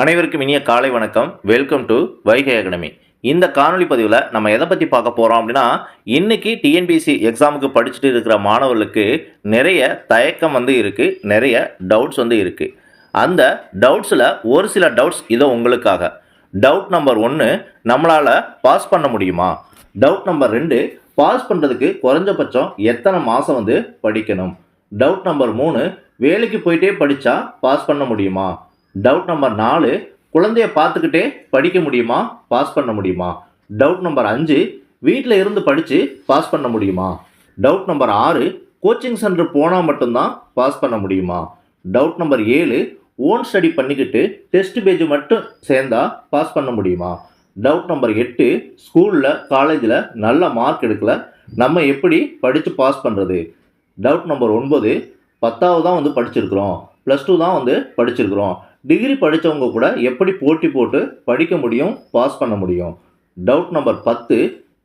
அனைவருக்கும் இனிய காலை வணக்கம். Welcome to Vaigai academy. இந்த காணொலி பதிவில் நம்ம எதை பற்றி பார்க்க போகிறோம் அப்படின்னா இன்றைக்கி டிஎன்பிஎஸ்சி எக்ஸாமுக்கு படிச்சுட்டு இருக்கிற மாணவர்களுக்கு நிறைய தயக்கம் வந்து இருக்குது நிறைய டவுட்ஸ் வந்து இருக்குது அந்த டவுட்ஸில் ஒரு சில டவுட்ஸ் இதோ உங்களுக்காக. டவுட் நம்பர் ஒன்று நம்மளால் பாஸ் பண்ண முடியுமா? டவுட் நம்பர் ரெண்டு பாஸ் பண்ணுறதுக்கு குறைஞ்சபட்சம் எத்தனை மாதம் வந்து படிக்கணும்? டவுட் நம்பர் மூணு வேலைக்கு போயிட்டே படித்தா பாஸ் பண்ண முடியுமா? டவுட் நம்பர் நாலு குழந்தைய பார்த்துக்கிட்டே படிக்க முடியுமா? பாஸ் பண்ண முடியுமா? டவுட் நம்பர் அஞ்சு வீட்டில் இருந்து படித்து பாஸ் பண்ண முடியுமா? டவுட் நம்பர் ஆறு கோச்சிங் சென்டர் போனால் மட்டும்தான் பாஸ் பண்ண முடியுமா? டவுட் நம்பர் ஏழு ஓன் ஸ்டடி பண்ணிக்கிட்டு டெஸ்ட் பேஜ் மட்டும் சேர்ந்தா பாஸ் பண்ண முடியுமா? டவுட் நம்பர் எட்டு ஸ்கூலில் காலேஜில் நல்ல மார்க் எடுக்கல. நம்ம எப்படி படித்து பாஸ் பண்ணுறது டவுட் நம்பர் ஒன்பது பத்தாவது தான் வந்து படிச்சிருக்கிறோம். ப்ளஸ் டூ தான் வந்து படிச்சிருக்கிறோம். டிகிரி படித்தவங்க கூட எப்படி போட்டி போட்டு படிக்க முடியும் பாஸ் பண்ண முடியும்? டவுட் நம்பர் பத்து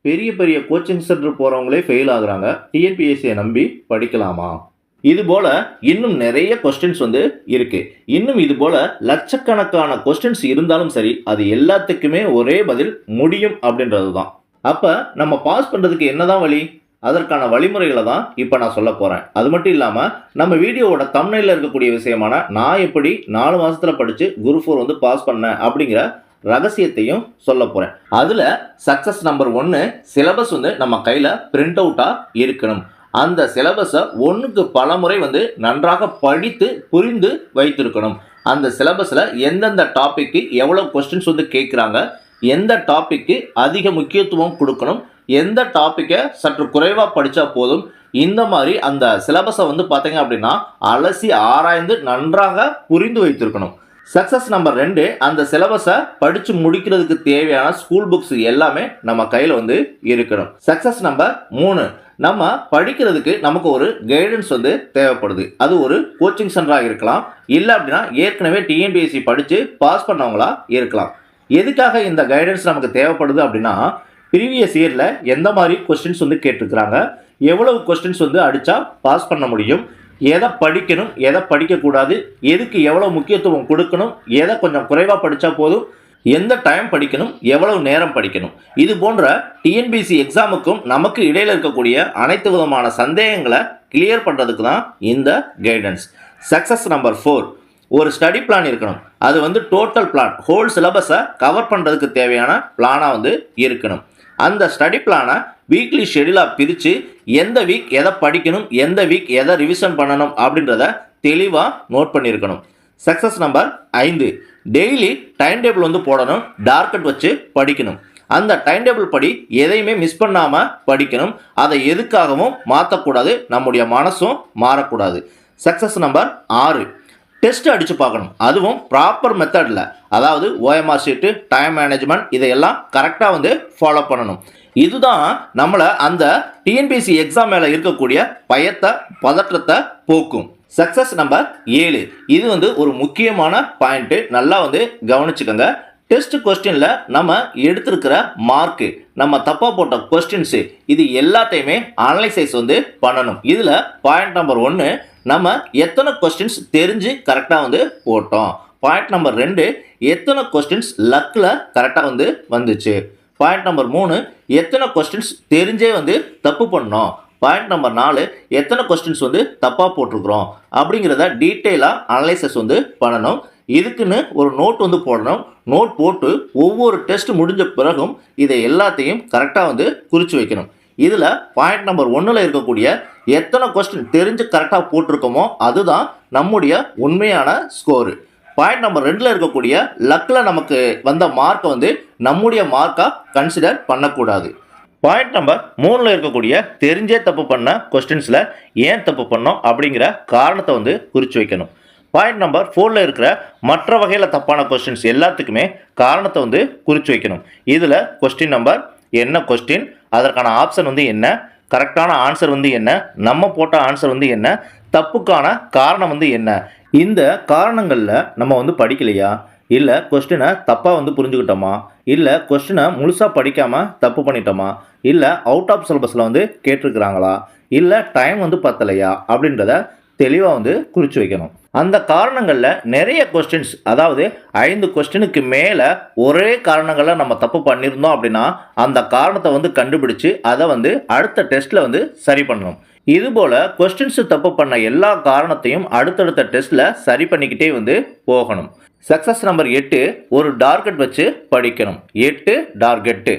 பெரிய பெரிய கோச்சிங் சென்டர் போகிறவங்களே ஃபெயில் ஆகுறாங்க. டிஎன்பிஎஸ்சியை நம்பி படிக்கலாமா? இது போல் இன்னும் நிறைய கொஸ்டின்ஸ் வந்து இருக்குது இன்னும் இது போல் லட்சக்கணக்கான கொஸ்டின்ஸ் இருந்தாலும் சரி அது எல்லாத்துக்குமே ஒரே பதில் முடியும் அப்படின்றது தான் அப்போ நம்ம பாஸ் பண்ணுறதுக்கு என்னதான் வழி? அதற்கான வழிமுறைகளை தான் இப்போ நான் சொல்ல போகிறேன் அது மட்டும் இல்லாமல் நம்ம வீடியோவோட தமிழில் இருக்கக்கூடிய விஷயமான நான் எப்படி நாலு மாதத்தில் படித்து குரு ஃபோர் வந்து பாஸ் பண்ணேன் அப்படிங்கிற ரகசியத்தையும் சொல்ல போகிறேன் அதில் சக்ஸஸ் நம்பர் ஒன்று சிலபஸ் வந்து நம்ம கையில் பிரிண்ட் அவுட்டாக இருக்கணும். அந்த சிலபஸை ஒன்றுக்கு பல முறை வந்து நன்றாக படித்து புரிந்து வைத்திருக்கணும். அந்த சிலபஸில் எந்தெந்த டாப்பிக்கு எவ்வளோ கொஸ்டின்ஸ் வந்து கேட்குறாங்க எந்த டாப்பிக்கு அதிக முக்கியத்துவம் கொடுக்கணும்? எந்த டாப்பிக்கை சற்று குறைவாக படித்தா போதும்? இந்த மாதிரி அந்த சிலபஸை வந்து பார்த்தீங்க அப்படின்னா அலசி ஆராய்ந்து நன்றாக புரிந்து வைத்திருக்கணும். சக்ஸஸ் நம்பர் ரெண்டு அந்த சிலபஸை படித்து முடிக்கிறதுக்கு தேவையான ஸ்கூல் புக்ஸ் எல்லாமே நம்ம கையில் வந்து இருக்கணும். சக்ஸஸ் நம்பர் மூணு நம்ம படிக்கிறதுக்கு நமக்கு ஒரு கைடன்ஸ் வந்து தேவைப்படுது. அது ஒரு கோச்சிங் சென்டராக இருக்கலாம். இல்லை அப்படின்னா ஏற்கனவே டிஎன்பிஎஸ்சி படித்து பாஸ் பண்ணவங்களா இருக்கலாம். எதுக்காக இந்த கைடன்ஸ் நமக்கு தேவைப்படுது அப்படின்னா ப்ரீவியஸ் இயரில் எந்த மாதிரி கொஸ்டின்ஸ் வந்து கேட்டிருக்கிறாங்க எவ்வளவு கொஸ்டின்ஸ் வந்து அடித்தா பாஸ் பண்ண முடியும் எதை படிக்கணும் எதை படிக்கக்கூடாது எதுக்கு எவ்வளோ முக்கியத்துவம் கொடுக்கணும் எதை கொஞ்சம் குறைவாக படித்தா போதும் எந்த டைம் படிக்கணும் எவ்வளவு நேரம் படிக்கணும். இது போன்ற டிஎன்பிசி எக்ஸாமுக்கும் நமக்கு இடையில் இருக்கக்கூடிய அனைத்து விதமான சந்தேகங்களை கிளியர் பண்ணுறதுக்கு தான் இந்த கைடன்ஸ் சக்ஸஸ் நம்பர் ஃபோர் ஒரு ஸ்டடி பிளான் இருக்கணும். அது வந்து டோட்டல் பிளான் ஹோல் சிலபஸை கவர் பண்ணுறதுக்கு தேவையான பிளானாக வந்து இருக்கணும். அந்த ஸ்டடி பிளானை வீக்லி ஷெடியூலாக பிரித்து எந்த வீக் எதை படிக்கணும் எந்த வீக் எதை ரிவிஷன் பண்ணணும் அப்படின்றத தெளிவாக நோட் பண்ணியிருக்கணும் சக்ஸஸ் நம்பர் ஐந்து. டெய்லி டைம் டேபிள் வந்து போடணும் டார்கெட் வச்சு படிக்கணும். அந்த டைம் டேபிள் படி எதையுமே மிஸ் பண்ணாமல் படிக்கணும். அதை எதுக்காகவும் மாற்றக்கூடாது நம்முடைய மனசும் மாறக்கூடாது. சக்ஸஸ் நம்பர் ஆறு. டெஸ்ட் அடித்து பார்க்கணும். அதுவும் ப்ராப்பர் மெத்தடில் அதாவது ஓஎம்ஆர் ஷீட்டு டைம் மேனேஜ்மெண்ட் இதையெல்லாம் கரெக்டாக வந்து ஃபாலோ பண்ணணும். இதுதான் நம்மளை அந்த டிஎன்பிசி எக்ஸாம் மேலே இருக்கக்கூடிய பயத்தை பதற்றத்தை போக்கும். சக்ஸஸ் நம்பர் ஏழு. இது வந்து ஒரு முக்கியமான பாயிண்ட்டு நல்லா வந்து கவனிச்சுக்கோங்க. டெஸ்ட் கொஸ்டினில் நம்ம எடுத்திருக்கிற மார்க்கு நம்ம தப்பாக போட்ட கொஸ்டின்ஸு இது எல்லாத்தையுமே அனலைசைஸ் வந்து பண்ணணும். இதில் பாயிண்ட் நம்பர் ஒன்று நம்ம எத்தனை கொஸ்டின்ஸ் தெரிஞ்சு கரெக்டாக வந்து போட்டோம். பாயிண்ட் நம்பர் ரெண்டு எத்தனை கொஸ்டின்ஸ் லக்கில் கரெக்டாக வந்து வந்துச்சு. பாயிண்ட் நம்பர் மூணு எத்தனை கொஸ்டின்ஸ் தெரிஞ்சே வந்து தப்பு பண்ணோம். பாயிண்ட் நம்பர் நாலு எத்தனை கொஸ்டின்ஸ் வந்து தப்பாக போட்டிருக்கிறோம். அப்படிங்கிறத டீட்டெயிலாக அனலைசஸ் வந்து பண்ணணும். இதுக்குன்னு ஒரு நோட் வந்து போடணும். நோட் போட்டு ஒவ்வொரு டெஸ்ட் முடிஞ்ச பிறகும் இதை எல்லாத்தையும் கரெக்டாக வந்து குறித்து வைக்கணும். இதில் பாயிண்ட் நம்பர் ஒன்றில் இருக்கக்கூடிய எத்தனை கொஸ்டின் தெரிஞ்சு கரெக்டாக போட்டிருக்கோமோ அதுதான் நம்முடைய உண்மையான ஸ்கோரு பாயிண்ட் நம்பர் ரெண்டில் இருக்கக்கூடிய லக்கில் நமக்கு வந்த மார்க்கை வந்து நம்முடைய மார்க்காக கன்சிடர் பண்ணக்கூடாது. பாயிண்ட் நம்பர் மூணில் இருக்கக்கூடிய தெரிஞ்சே தப்பு பண்ண கொஸ்டின்ஸில் ஏன் தப்பு பண்ணோம் அப்படிங்கிற காரணத்தை வந்து குறித்து வைக்கணும். பாயிண்ட் நம்பர் ஃபோரில் இருக்கிற மற்ற வகையில் தப்பான கொஸ்டின்ஸ் எல்லாத்துக்குமே காரணத்தை வந்து குறித்து வைக்கணும். இதில் கொஸ்டின் நம்பர் என்ன கொஸ்டின் அதற்கான ஆப்ஷன் வந்து என்ன? கரெக்டான ஆன்சர் வந்து என்ன? நம்ம போட்ட ஆன்சர் வந்து என்ன? தப்புக்கான காரணம் வந்து என்ன? இந்த காரணங்களில் நம்ம வந்து படிக்கலையா? இல்லை கொஸ்டினை தப்பாக வந்து புரிஞ்சுக்கிட்டோமா? இல்லை கொஸ்டினை முழுசாக படிக்காமல் தப்பு பண்ணிட்டோமா? இல்லை அவுட் ஆஃப் சிலபஸில் வந்து கேட்டிருக்கிறாங்களா? இல்லை டைம் வந்து பத்தலையா? அப்படின்றத தெளிவாக வந்து குறித்து வைக்கணும். அந்த காரணங்களில் நிறைய கொஸ்டின்ஸ் அதாவது ஐந்து கொஸ்டினுக்கு மேலே ஒரே காரணங்களில் நம்ம தப்பு பண்ணியிருந்தோம் அப்படின்னா அந்த காரணத்தை வந்து கண்டுபிடிச்சு அதை வந்து அடுத்த டெஸ்ட்டில் வந்து சரி பண்ணணும். இதுபோல் கொஸ்டின்ஸ் தப்பு பண்ண எல்லா காரணத்தையும் அடுத்தடுத்த டெஸ்ட்டில் சரி பண்ணிக்கிட்டே வந்து போகணும். சக்ஸஸ் நம்பர் எட்டு ஒரு டார்கெட் வச்சு படிக்கணும். எட்டு டார்கெட்டு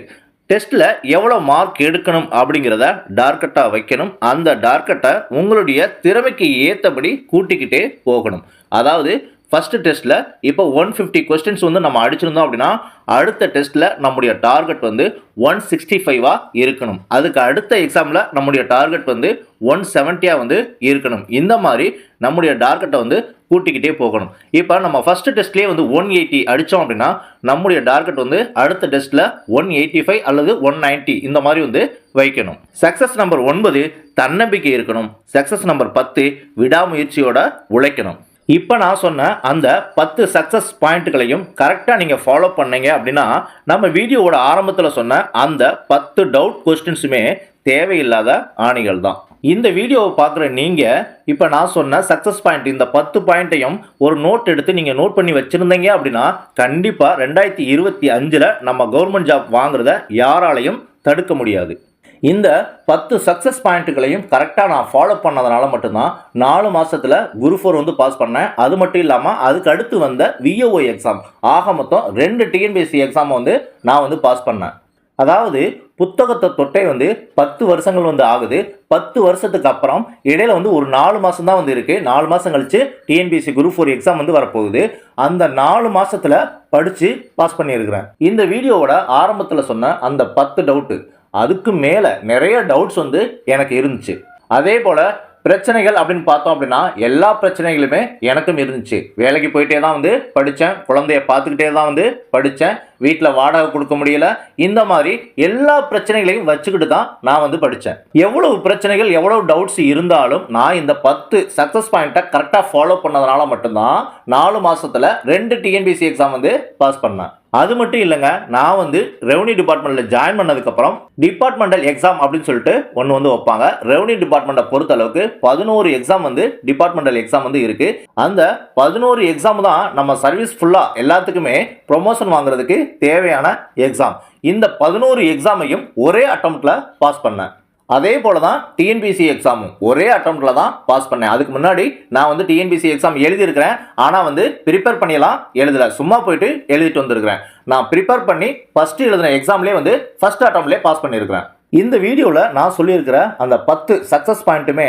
டெஸ்ட்டில் எவ்வளோ மார்க் எடுக்கணும் அப்படிங்கிறத டார்கெட்டாக வைக்கணும். அந்த டார்கெட்டை உங்களுடைய திறமைக்கு ஏற்றபடி கூட்டிக்கிட்டே போகணும். அதாவது ஃபஸ்ட்டு டெஸ்ட்டில் இப்போ ஒன் ஃபிஃப்டி கொஸ்டின்ஸ் வந்து நம்ம அடிச்சிருந்தோம் அப்படின்னா அடுத்த டெஸ்ட்டில் நம்முடைய டார்கெட் வந்து ஒன் சிக்ஸ்டி ஃபைவாக இருக்கணும். அதுக்கு அடுத்த எக்ஸாமில் நம்முடைய டார்கெட் வந்து ஒன் செவன்ட்டியாக வந்து இருக்கணும். இந்த மாதிரி நம்முடைய டார்கெட்டை வந்து கூட்டிக்கிட்டே போகணும். இப்போ நம்ம ஃபஸ்ட்டு டெஸ்ட்லேயே வந்து ஒன் எயிட்டி அடித்தோம் அப்படின்னா நம்முடைய டார்கெட் வந்து அடுத்த டெஸ்ட்டில் ஒன் எயிட்டி ஃபைவ் அல்லது ஒன் நைன்ட்டி இந்த மாதிரி வந்து வைக்கணும். சக்ஸஸ் நம்பர் ஒன்பது தன்னம்பிக்கை இருக்கணும். சக்ஸஸ் நம்பர் பத்து விடாமுயற்சியோட உழைக்கணும். இப்போ நான் சொன்ன அந்த பத்து சக்ஸஸ் பாயிண்ட்டுகளையும் கரெக்டாக நீங்கள் ஃபாலோ பண்ணீங்க அப்படின்னா நம்ம வீடியோவோட ஆரம்பத்தில் சொன்ன அந்த பத்து டவுட் கொஸ்டின்ஸுமே தேவையில்லாத ஆணிகள் தான் இந்த வீடியோவை பார்க்குற நீங்கள் இப்போ நான் சொன்ன சக்ஸஸ் பாயிண்ட் இந்த பத்து பாயிண்ட்டையும் ஒரு நோட் எடுத்து நீங்கள் நோட் பண்ணி வச்சுருந்தீங்க அப்படின்னா கண்டிப்பாக ரெண்டாயிரத்தி இருபத்தி அஞ்சில் நம்ம கவர்மெண்ட் ஜாப் வாங்குறத யாராலையும் தடுக்க முடியாது. இந்த பத்து சக்ஸஸ் பாயிண்ட்டுகளையும் கரெக்டாக நான் ஃபாலோ பண்ணதுனால மட்டும்தான் நாலு மாதத்தில் குரு ஃபோர் வந்து பாஸ் பண்ணேன். அது மட்டும் இல்லாமல் அதுக்கு அடுத்து வந்த விஓஓ எக்ஸாம் ஆக மொத்தம் ரெண்டு டிஎன்பிஎஸ்சி எக்ஸாம் வந்து நான் வந்து பாஸ் பண்ணேன். அதாவது புத்தகத்தை தொட்டே வந்து பத்து வருஷங்கள் வந்து ஆகுது. பத்து வருஷத்துக்கு அப்புறம் இடையில வந்து ஒரு நாலு மாதம் தான் வந்து இருக்குது நாலு மாதம் கழிச்சு டிஎன்பிஎஸ்சி குரூப் ஃபோர் எக்ஸாம் வந்து வரப்போகுது. அந்த நாலு மாசத்துல படித்து பாஸ் பண்ணியிருக்கிறேன். இந்த வீடியோவோட ஆரம்பத்தில் சொன்ன அந்த பத்து டவுட்டு அதுக்கு மேலே நிறைய டவுட்ஸ் வந்து எனக்கு இருந்துச்சு. அதே போல் பிரச்சனைகள் அப்படின்னு பார்த்தோம் அப்படின்னா எல்லா பிரச்சனைகளுமே எனக்கும் இருந்துச்சு. வேலைக்கு போயிட்டே தான் வந்து படித்தேன் குழந்தைய பார்த்துக்கிட்டே தான் வந்து படித்தேன் வீட்டில் வாடகை கொடுக்க முடியல. இந்த மாதிரி எல்லா பிரச்சனைகளையும் வச்சுக்கிட்டு தான் நான் வந்து படித்தேன் எவ்வளவு பிரச்சனைகள் எவ்வளவு டவுட்ஸ் இருந்தாலும் நான் இந்த பத்து சக்ஸஸ் பாயிண்ட்டை கரெக்டாக ஃபாலோ பண்ணதுனால மட்டும்தான் நாலு மாதத்தில் ரெண்டு டிஎன்பிசி எக்ஸாம் வந்து பாஸ் பண்ணேன். அது மட்டும் இல்லைங்க நான் வந்து ரெவன்யூ டிபார்ட்மெண்ட்டில் ஜாயின் பண்ணதுக்கப்புறம் டிபார்ட்மெண்டல் எக்ஸாம் அப்படின்னு சொல்லிட்டு ஒன்று வந்து வைப்பாங்க. ரெவன்யூ டிபார்ட்மெண்ட்டை பொறுத்த அளவுக்கு பதினோரு எக்ஸாம் வந்து டிபார்ட்மெண்டல் எக்ஸாம் வந்து இருக்கு. அந்த பதினோரு எக்ஸாம் தான் நம்ம சர்வீஸ் ஃபுல்லாக எல்லாத்துக்குமே ப்ரொமோஷன் வாங்குறதுக்கு தேவையான எக்ஸாம் இந்த பதினோரு எக்ஸாமையும் ஒரே அட்டம்ப்டில் பாஸ் பண்ணேன். அதே போல தான் டிஎன்பிசி எக்ஸாமும் ஒரே அட்டம்ப்டில் தான் பாஸ் பண்ணேன். அதுக்கு முன்னாடி நான் வந்து டிஎன்பிசி எக்ஸாம் எழுதியிருக்கிறேன். ஆனால் வந்து ப்ரிப்பேர் பண்ணியெல்லாம் எழுதல. சும்மா போயிட்டு எழுதிட்டு வந்திருக்கிறேன். நான் ப்ரிப்பேர் பண்ணி ஃபஸ்ட்டு எழுதின எக்ஸாம்லேயே வந்து ஃபஸ்ட் அட்டம்ப்ட்லேயே பாஸ் பண்ணியிருக்கிறேன். இந்த வீடியோவில் நான் சொல்லியிருக்கிற அந்த பத்து சக்ஸஸ் பாயிண்ட்டுமே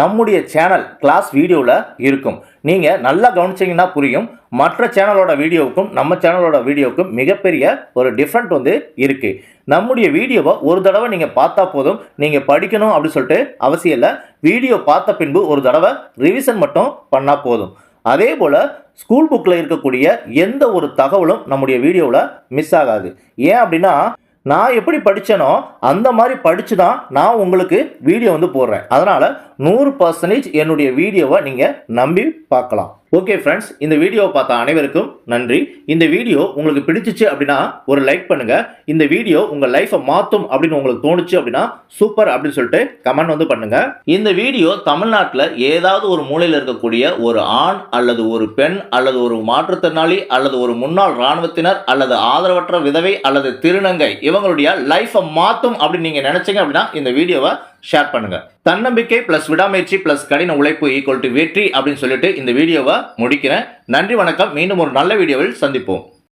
நம்முடைய சேனல் கிளாஸ் வீடியோவில் இருக்கும். நீங்கள் நல்லா கவனிச்சிங்கன்னா புரியும். மற்ற சேனலோட வீடியோவுக்கும் நம்ம சேனலோட வீடியோவுக்கும் மிகப்பெரிய ஒரு டிஃப்ரெண்ட் வந்து இருக்குது நம்முடைய வீடியோவை ஒரு தடவை நீங்கள் பார்த்தா போதும். நீங்கள் படிக்கணும் அப்படின்னு சொல்லிட்டு அவசியம் இல்லை. வீடியோ பார்த்த பின்பு ஒரு தடவை ரிவிஷன் மட்டும் பண்ணால் போதும். அதே போல் ஸ்கூல் புக்கில் இருக்கக்கூடிய எந்த ஒரு தகவலும் நம்முடைய வீடியோவில் மிஸ் ஆகாது. ஏன் அப்படின்னா நான் எப்படி படித்தேனோ அந்த மாதிரி படித்து தான் நான் உங்களுக்கு வீடியோ வந்து போடுறேன். அதனால் நூறு பர்சன்டேஜ் என்னுடைய வீடியோவை நீங்கள் நம்பி பார்க்கலாம். ஓகே ஃப்ரெண்ட்ஸ் இந்த வீடியோவை பார்த்த அனைவருக்கும் நன்றி. இந்த வீடியோ உங்களுக்கு பிடிச்சிச்சு அப்படின்னா ஒரு லைக் பண்ணுங்கள் இந்த வீடியோ உங்கள் லைஃப்பை மாற்றும் அப்படின்னு உங்களுக்கு தோணுச்சு அப்படின்னா சூப்பர் அப்படின்னு சொல்லிட்டு கமெண்ட் வந்து பண்ணுங்கள் இந்த வீடியோ தமிழ்நாட்டில் ஏதாவது ஒரு மூலையில் இருக்கக்கூடிய ஒரு ஆண் அல்லது ஒரு பெண் அல்லது ஒரு மாற்றுத்திறனாளி அல்லது ஒரு முன்னாள் இராணுவத்தினர் அல்லது ஆதரவற்ற விதவை அல்லது திருநங்கை இவங்களுடைய லைஃப்பை மாற்றும் அப்படின்னு நீங்கள் நினச்சிங்க அப்படின்னா இந்த வீடியோவை ஷேர் பண்ணுங்க. தன்னம்பிக்கை பிளஸ் விடாமுயற்சி பிளஸ் கடின உழைப்பு ஈக்குவல் டு வெற்றி அப்படின்னு சொல்லிட்டு இந்த வீடியோவை முடிக்கிறேன். நன்றி வணக்கம். மீண்டும் ஒரு நல்ல வீடியோவில் சந்திப்போம்.